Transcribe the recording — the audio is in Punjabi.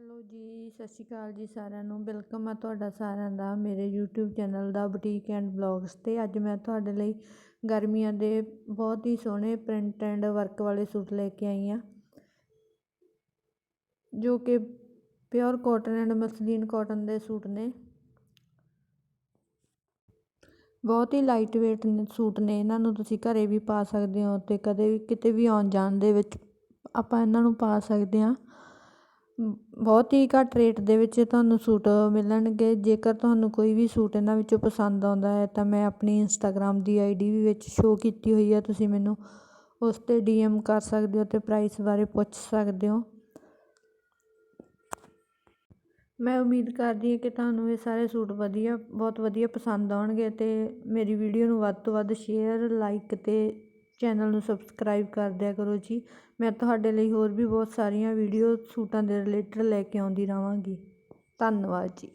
ਹੈਲੋ ਜੀ, ਸਤਿ ਸ਼੍ਰੀ ਅਕਾਲ ਜੀ ਸਾਰਿਆਂ ਨੂੰ। ਵੈਲਕਮ ਆ ਤੁਹਾਡਾ ਸਾਰਿਆਂ ਦਾ ਮੇਰੇ YouTube ਚੈਨਲ ਦਾ ਬੁਟੀਕ ਐਂਡ ਬਲੌਗਸ ਤੇ। ਅੱਜ ਮੈਂ ਤੁਹਾਡੇ ਲਈ ਗਰਮੀਆਂ ਦੇ ਬਹੁਤ ਹੀ ਸੋਹਣੇ ਪ੍ਰਿੰਟ ਐਂਡ ਵਰਕ ਵਾਲੇ ਸੂਟ ਲੈ ਕੇ ਆਈ ਆ, ਜੋ ਕਿ pure cotton and muslin cotton ਦੇ ਸੂਟ ਨੇ। ਬਹੁਤ ਹੀ ਲਾਈਟ weight ਸੂਟ ਨੇ। ਇਹਨਾਂ ਨੂੰ ਤੁਸੀਂ ਘਰੇ ਵੀ ਪਾ ਸਕਦੇ ਹੋ ਤੇ ਕਦੇ ਵੀ ਕਿਤੇ ਵੀ ਆਉਣ ਜਾਣ ਦੇ ਵਿੱਚ ਆਪਾਂ ਇਹਨਾਂ ਨੂੰ ਪਾ ਸਕਦੇ ਹਾਂ। ਬਹੁਤ ਹੀ ਘੱਟ ਰੇਟ ਦੇ ਵਿੱਚ ਤੁਹਾਨੂੰ ਸੂਟ ਮਿਲਣਗੇ। ਜੇਕਰ ਤੁਹਾਨੂੰ ਕੋਈ ਵੀ ਸੂਟ ਇਹਨਾਂ ਵਿੱਚੋਂ ਪਸੰਦ ਆਉਂਦਾ ਹੈ, ਤਾਂ ਮੈਂ ਆਪਣੀ ਇੰਸਟਾਗ੍ਰਾਮ ਦੀ ਆਈ ਡੀ ਵੀ ਵਿੱਚ ਸ਼ੋਅ ਕੀਤੀ ਹੋਈ ਹੈ ਤੁਸੀਂ ਮੈਨੂੰ ਉਸ 'ਤੇ ਡੀਐਮ ਕਰ ਸਕਦੇ ਹੋ ਅਤੇ ਪ੍ਰਾਈਸ ਬਾਰੇ ਪੁੱਛ ਸਕਦੇ ਹੋ। ਮੈਂ ਉਮੀਦ ਕਰਦੀ ਹਾਂ ਕਿ ਤੁਹਾਨੂੰ ਇਹ ਸਾਰੇ ਸੂਟ ਵਧੀਆ, ਬਹੁਤ ਵਧੀਆ ਪਸੰਦ ਆਉਣਗੇ ਅਤੇ ਮੇਰੀ ਵੀਡੀਓ ਨੂੰ ਵੱਧ ਤੋਂ ਵੱਧ ਸ਼ੇਅਰ ਲਾਈਕ ਅਤੇ ਚੈਨਲ ਨੂੰ ਸਬਸਕ੍ਰਾਈਬ ਕਰ ਦਿਆ ਕਰੋ ਜੀ। ਮੈਂ ਤੁਹਾਡੇ ਲਈ ਹੋਰ ਵੀ ਬਹੁਤ ਸਾਰੀਆਂ ਵੀਡੀਓ ਸੂਟਾਂ ਦੇ ਰਿਲੇਟਡ ਲੈ ਕੇ ਆਉਂਦੀ ਰਹਾਂਗੀ। ਧੰਨਵਾਦ ਜੀ।